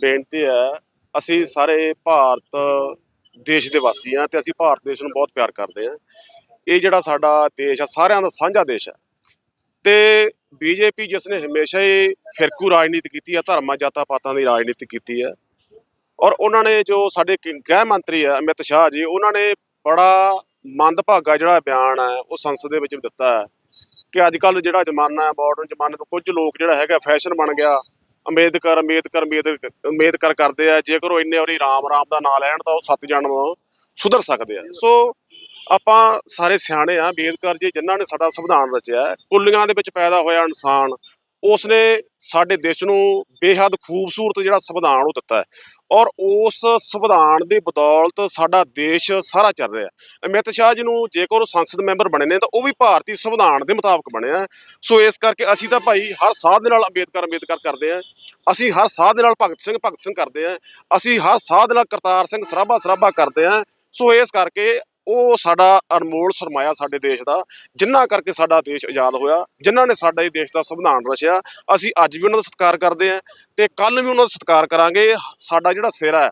ਬੇਨਤੀ ਹੈ, ਅਸੀਂ ਸਾਰੇ ਭਾਰਤ ਦੇਸ਼ ਦੇ ਵਾਸੀ ਹਾਂ ਤੇ ਅਸੀਂ ਭਾਰਤ ਦੇਸ਼ ਨੂੰ ਬਹੁਤ ਪਿਆਰ ਕਰਦੇ ਹਾਂ। ਇਹ ਜਿਹੜਾ ਸਾਡਾ ਦੇਸ਼ ਆ, ਸਾਰਿਆਂ ਦਾ ਸਾਂਝਾ ਦੇਸ਼ ਹੈ ਤੇ ਬੀਜੇਪੀ ਜਿਸ ਨੇ ਹਮੇਸ਼ਾ ਹੀ ਫਿਰਕੂ ਰਾਜਨੀਤੀ ਕੀਤੀ ਹੈ ਧਰਮਾਂ, ਜਾਤਾਂ, ਪਾਤਾਂ ਦੀ ਰਾਜਨੀਤੀ ਕੀਤੀ ਹੈ ਔਰ ਉਹਨਾਂ ਨੇ ਜੋ ਸਾਡੇ ਗ੍ਰਹਿ ਮੰਤਰੀ ਹੈ ਅਮਿਤ ਸ਼ਾਹ ਜੀ, ਉਹਨਾਂ ਨੇ ਬੜਾ ਮੰਦਭਾਗਾ ਜਿਹੜਾ ਬਿਆਨ ਹੈ ਉਹ ਸੰਸਦ ਦੇ ਵਿੱਚ ਦਿੱਤਾ ਹੈ ਕਿ ਅੱਜ ਕੱਲ ਜਿਹੜਾ ਜ਼ਮਾਨਾ ਹੈ ਮਾਡਰਨ ਜ਼ਮਾਨੇ ਤੋਂ ਕੁਝ ਲੋਕ ਜਿਹੜਾ ਹੈਗਾ ਫੈਸ਼ਨ ਬਣ ਗਿਆ। ਅੰਬੇਦਕਰ ਅੰਬੇਦਕਰ ਅੰਬੇਦਕਰ ਅੰਬੇਦਕਰ ਕਰਦੇ ਆ। ਜੇਕਰ ਉਹ ਇੰਨੇ ਵਾਰੀ ਰਾਮ ਰਾਮ ਦਾ ਨਾਮ ਲੈਣ ਤਾਂ ਉਹ ਸੱਤ ਜਨਮ ਸੁਧਰ ਸਕਦੇ ਆ। ਸੋ ਆਪਾਂ ਸਾਰੇ ਸਿਆਣੇ ਆ। ਅੰਬੇਦਕਰ ਜੀ ਜਿਨ੍ਹਾਂ ਨੇ ਸਾਡਾ ਸੰਵਿਧਾਨ ਰਚਿਆ, ਕੁੱਲੀਆਂ ਦੇ ਵਿੱਚ ਪੈਦਾ ਹੋਇਆ ਇਨਸਾਨ ਉਸਨੇ ਸਾਡੇ ਦੇਸ਼ ਨੂੰ ਬੇਹੱਦ ਖੂਬਸੂਰਤ ਜਿਹੜਾ ਸੰਵਿਧਾਨ ਉਹ ਦਿੱਤਾ ਹੈ ਔਰ ਉਸ ਸੰਵਿਧਾਨ ਦੀ ਬਦੌਲਤ ਸਾਡਾ ਦੇਸ਼ ਸਾਰਾ ਚੱਲ ਰਿਹਾ ਅਮਿਤ ਸ਼ਾਹ ਜੀ ਨੂੰ ਜੇਕਰ ਉਹ ਸੰਸਦ ਮੈਂਬਰ ਬਣੇ ਨੇ ਤਾਂ ਉਹ ਵੀ ਭਾਰਤੀ ਸੰਵਿਧਾਨ ਦੇ ਮੁਤਾਬਕ ਬਣਿਆ ਸੋ ਇਸ ਕਰਕੇ ਅਸੀਂ ਤਾਂ ਭਾਈ ਹਰ ਸਾਹ ਦੇ ਨਾਲ ਅੰਬੇਦਕਰ ਅੰਬੇਦਕਰ ਕਰਦੇ ਆ। ਅਸੀਂ ਹਰ ਸਾਹ ਦੇ ਨਾਲ ਭਗਤ ਸਿੰਘ ਭਗਤ ਸਿੰਘ ਕਰਦੇ ਆ। ਅਸੀਂ ਹਰ ਸਾਹ ਦੇ ਨਾਲ ਕਰਤਾਰ ਸਿੰਘ ਸਰਾਭਾ ਸਰਾਭਾ ਕਰਦੇ ਆ। ਸੋ ਇਸ ਕਰਕੇ ਉਹ ਸਾਡਾ ਅਨਮੋਲ ਸਰਮਾਇਆ ਸਾਡੇ ਦੇਸ਼ ਦਾ ਜਿਨ੍ਹਾਂ ਕਰਕੇ ਸਾਡਾ ਦੇਸ਼ ਆਜ਼ਾਦ ਹੋਇਆ, ਜਿਨ੍ਹਾਂ ਨੇ ਸਾਡਾ ਇਹ ਦੇਸ਼ ਦਾ ਸੰਵਿਧਾਨ ਰਚਿਆ, ਅਸੀਂ ਅੱਜ ਵੀ ਉਹਨਾਂ ਦਾ ਸਤਿਕਾਰ ਕਰਦੇ ਆ ਤੇ ਕੱਲ ਵੀ ਉਹਨਾਂ ਦਾ ਸਤਿਕਾਰ ਕਰਾਂਗੇ। ਸਾਡਾ ਜਿਹੜਾ ਸਿਰ ਹੈ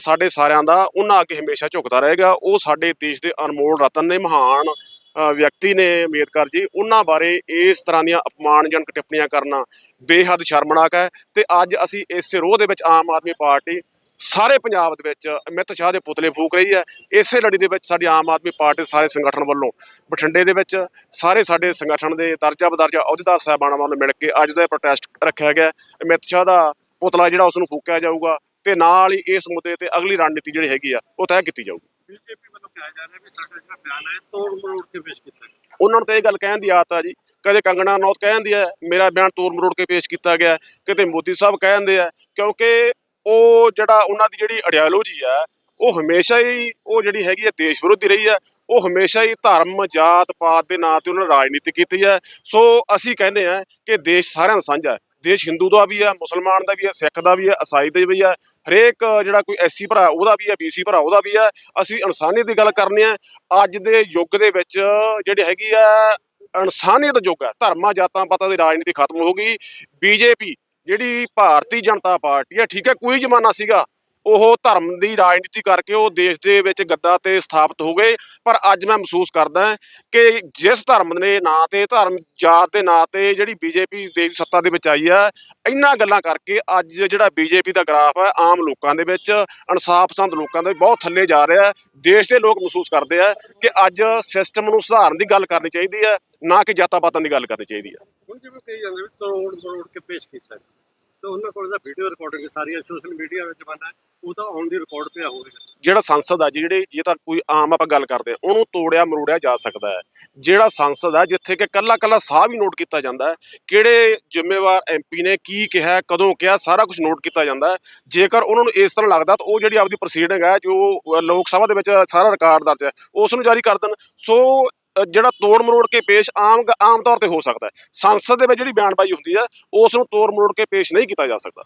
ਸਾਡੇ ਸਾਰਿਆਂ ਦਾ, ਉਹਨਾਂ ਅੱਗੇ ਹਮੇਸ਼ਾ ਝੁਕਦਾ ਰਹੇਗਾ। ਉਹ ਸਾਡੇ ਦੇਸ਼ ਦੇ ਅਨਮੋਲ ਰਤਨ ਨੇ, ਮਹਾਨ ਵਿਅਕਤੀ ਨੇ ਅੰਬੇਦਕਰ ਜੀ। ਉਹਨਾਂ ਬਾਰੇ ਇਸ ਤਰ੍ਹਾਂ ਦੀਆਂ ਅਪਮਾਨਜਨਕ ਟਿੱਪਣੀਆਂ ਕਰਨਾ ਬੇਹੱਦ ਸ਼ਰਮਨਾਕ ਹੈ ਤੇ ਅੱਜ ਅਸੀਂ ਇਸੇ ਰੋਹ ਦੇ ਵਿੱਚ ਆਮ ਆਦਮੀ ਪਾਰਟੀ ਸਾਰੇ ਪੰਜਾਬ ਦੇ ਵਿੱਚ ਅਮਿਤ ਸ਼ਾਹ ਦੇ ਪੁਤਲੇ ਫੂਕ ਰਹੀ ਹੈ। ਇਸੇ ਲੜੀ ਦੇ ਵਿੱਚ ਸਾਡੀ ਆਮ ਆਦਮੀ ਪਾਰਟੀ ਸਾਰੇ ਸੰਗਠਨ ਵੱਲੋਂ ਬਠਿੰਡੇ ਦੇ ਵਿੱਚ ਸਾਰੇ ਸਾਡੇ ਸੰਗਠਨ ਦੇ ਦਰਜਾ ਬਦਰਜਾ ਅਹੁਦੇਦਾਰ ਸਾਹਿਬਾਨਾਂ ਵੱਲੋਂ ਮਿਲ ਕੇ ਅੱਜ ਦਾ ਪ੍ਰੋਟੈਸਟ ਰੱਖਿਆ ਗਿਆ। ਅਮਿਤ ਸ਼ਾਹ ਦਾ ਪੁਤਲਾ ਜਿਹੜਾ ਉਸ ਨੂੰ ਫੂਕਿਆ ਜਾਊਗਾ ਤੇ ਨਾਲ ਹੀ ਇਸ ਮੁੱਦੇ ਤੇ ਅਗਲੀ ਰਣਨੀਤੀ ਜਿਹੜੀ ਹੈਗੀ ਆ ਉਹ ਤੈਅ ਕੀਤੀ ਜਾਊਗੀ। ਬੀਜੇਪੀ ਵੱਲੋਂ ਕਿਹਾ ਜਾ ਰਿਹਾ ਵੀ ਸਾਡਾ ਜਿਹੜਾ ਬਿਆਨ ਹੈ ਤੋੜ ਮਰੋੜ ਕੇ ਪੇਸ਼ ਕੀਤਾ ਗਿਆ। ਉਹਨਾਂ ਨੂੰ ਤਾਂ ਇਹ ਗੱਲ ਕਹਿਣ ਦੀ ਆਦਤ ਆ ਜੀ। ਕਦੇ ਕੰਗਣਾ ਨੌਤ ਕਹਿੰਦੀ ਹੈ ਮੇਰਾ ਬਿਆਨ ਤੋੜ ਮਰੋੜ ਕੇ ਪੇਸ਼ ਕੀਤਾ ਗਿਆ ਕਿਤੇ ਮੋਦੀ ਸਾਹਿਬ ਕਹਿੰਦੇ ਆ ਕਿਉਂਕਿ ਉਹ ਜਿਹੜਾ ਉਹਨਾਂ ਦੀ ਜਿਹੜੀ ਆਈਡੀਓਲੋਜੀ ਆ, ਉਹ ਹਮੇਸ਼ਾ ਹੀ ਉਹ ਜਿਹੜੀ ਹੈਗੀ ਹੈ ਦੇਸ਼ ਵਿਰੋਧੀ ਰਹੀ ਹੈ ਉਹ ਹਮੇਸ਼ਾ ਹੀ ਧਰਮ, ਜਾਤ, ਪਾਤ ਦੇ ਨਾਂ ਤੇ ਉਹਨਾਂ ਨੇ ਰਾਜਨੀਤੀ ਕੀਤੀ ਹੈ ਸੋ ਅਸੀਂ ਕਹਿੰਦੇ ਆ ਕਿ ਦੇਸ਼ ਸਾਰਿਆਂ ਦਾ ਸਾਂਝਾ ਹੈ। ਦੇਸ਼ ਹਿੰਦੂ ਦਾ ਵੀ ਹੈ ਮੁਸਲਮਾਨ ਦਾ ਵੀ ਹੈ ਸਿੱਖ ਦਾ ਵੀ ਹੈ ਈਸਾਈ ਦਾ ਵੀ ਹੈ ਹਰੇਕ ਜਿਹੜਾ ਕੋਈ ਐਸਸੀ ਭਰਾ, ਉਹਦਾ ਵੀ ਹੈ ਬੀਸੀ ਭਰਾ, ਉਹਦਾ ਵੀ ਹੈ ਅਸੀਂ ਇਨਸਾਨੀਅਤ ਦੀ ਗੱਲ ਕਰਨੀ ਹੈ ਅੱਜ ਦੇ ਯੁੱਗ ਦੇ ਵਿੱਚ ਜਿਹੜੀ ਹੈਗੀ ਆ, ਇਨਸਾਨੀਅਤ ਯੁੱਗ ਹੈ ਧਰਮਾਂ, ਜਾਤਾਂ, ਪਾਤਾਂ ਦੀ ਰਾਜਨੀਤੀ ਖਤਮ ਹੋ ਗਈ। ਬੀਜੇਪੀ ਜਿਹੜੀ ਭਾਰਤੀ ਜਨਤਾ ਪਾਰਟੀ ਹੈ ਠੀਕ ਹੈ, ਕੋਈ ਜ਼ਮਾਨਾ ਸੀਗਾ, ਉਹ ਧਰਮ ਦੀ ਰਾਜਨੀਤੀ ਕਰਕੇ ਉਹ ਦੇਸ਼ ਦੇ ਵਿੱਚ ਗੱਦਾ ਤੇ ਸਥਾਪਿਤ ਹੋ ਗਏ। ਪਰ ਅੱਜ ਮੈਂ ਮਹਿਸੂਸ ਕਰਦਾ ਕਿ ਜਿਸ ਧਰਮ ਦੇ ਨਾਂ ਤੇ ਧਰਮ ਜਾਤ ਦੇ ਨਾਂ ਤੇ ਜਿਹੜੀ ਬੀਜੇਪੀ ਦੇਸ਼ ਦੀ ਸੱਤਾ ਦੇ ਵਿੱਚ ਆਈ ਹੈ ਇੰਨਾ ਗੱਲਾਂ ਕਰਕੇ ਅੱਜ ਜਿਹੜਾ ਬੀਜੇਪੀ ਦਾ ਗ੍ਰਾਫ ਹੈ ਆਮ ਲੋਕਾਂ ਦੇ ਵਿੱਚ, ਇਨਸਾਫ ਪਸੰਦ ਲੋਕਾਂ ਦੇ ਬਹੁਤ ਥੱਲੇ ਜਾ ਰਿਹਾ ਹੈ। ਦੇਸ਼ ਦੇ ਲੋਕ ਮਹਿਸੂਸ ਕਰਦੇ ਆ ਕਿ ਅੱਜ ਸਿਸਟਮ ਨੂੰ ਸੁਧਾਰਨ ਦੀ ਗੱਲ ਕਰਨੀ ਚਾਹੀਦੀ ਹੈ, ਨਾ ਕਿ ਜਾਤਾਂ ਪਾਤਾਂ ਦੀ ਗੱਲ ਕਰਨੀ ਚਾਹੀਦੀ ਹੈ। ਹੁਣ ਜਿਵੇਂ ਕਹੀ ਜਾਂਦੇ ਵੀ ਤੋੜ ਮਰੋੜ ਕੇ ਪੇਸ਼ ਕੀਤਾ ਗਿਆ ਉਹਨਾਂ ਕੋਲ ਤਾਂ ਵੀਡੀਓ ਰਿਕਾਰਡਿੰਗ ਸਾਰੀਆਂ ਸੋਸ਼ਲ ਮੀਡੀਆ ਦਾ ਜ਼ਮਾਨਾ ਉਹ ਤਾਂ ਔਨ ਦੀ ਰਿਕਾਰਡ ਪਿਆ ਹੋਵੇਗਾ ਜਿਹੜਾ ਸੰਸਦ ਆ ਜਿਹੜੇ ਜੇ ਤਾਂ ਕੋਈ ਆਮ ਆਪਾਂ ਗੱਲ ਕਰਦੇ ਆ ਉਹਨੂੰ ਤੋੜਿਆ, ਮਰੋੜਿਆ ਜਾ ਸਕਦਾ ਹੈ। ਜਿਹੜਾ ਸੰਸਦ ਆ, ਜਿੱਥੇ ਕਿ ਕੱਲਾ ਕੱਲਾ ਸਾਹ ਵੀ ਨੋਟ ਕੀਤਾ ਜਾਂਦਾ ਹੈ, ਕਿਹੜੇ ਜ਼ਿੰਮੇਵਾਰ ਐਮਪੀ ਨੇ, ਕੀ ਕਿਹਾ ਕਦੋਂ ਕਿਹਾ, ਸਾਰਾ ਕੁਝ ਨੋਟ ਕੀਤਾ ਜਾਂਦਾ ਹੈ। ਜੇਕਰ ਉਹਨਾਂ ਨੂੰ ਇਸ ਤਰ੍ਹਾਂ ਲੱਗਦਾ, ਤਾਂ ਉਹ ਜਿਹੜੀ ਆਪਦੀ ਪ੍ਰੋਸੀਡਿੰਗ ਹੈ, ਜੋ ਲੋਕ ਸਭਾ ਦੇ ਵਿੱਚ ਸਾਰਾ ਰਿਕਾਰਡ ਦਰਜ ਹੈ, ਉਸ ਨੂੰ ਜਾਰੀ ਕਰ ਦੇਣ। ਸੋ ਜਿਹੜਾ ਤੋੜ ਮਰੋੜ ਕੇ ਪੇਸ਼ ਆਮ ਆਮ ਤੌਰ ਤੇ ਹੋ ਸਕਦਾ ਹੈ। ਸੰਸਦ ਦੇ ਵਿੱਚ ਜਿਹੜੀ ਬਿਆਨਬਾਜ਼ੀ ਹੁੰਦੀ ਹੈ, ਉਸ ਨੂੰ ਤੋੜ ਮਰੋੜ ਕੇ ਪੇਸ਼ ਨਹੀਂ ਕੀਤਾ ਜਾ ਸਕਦਾ।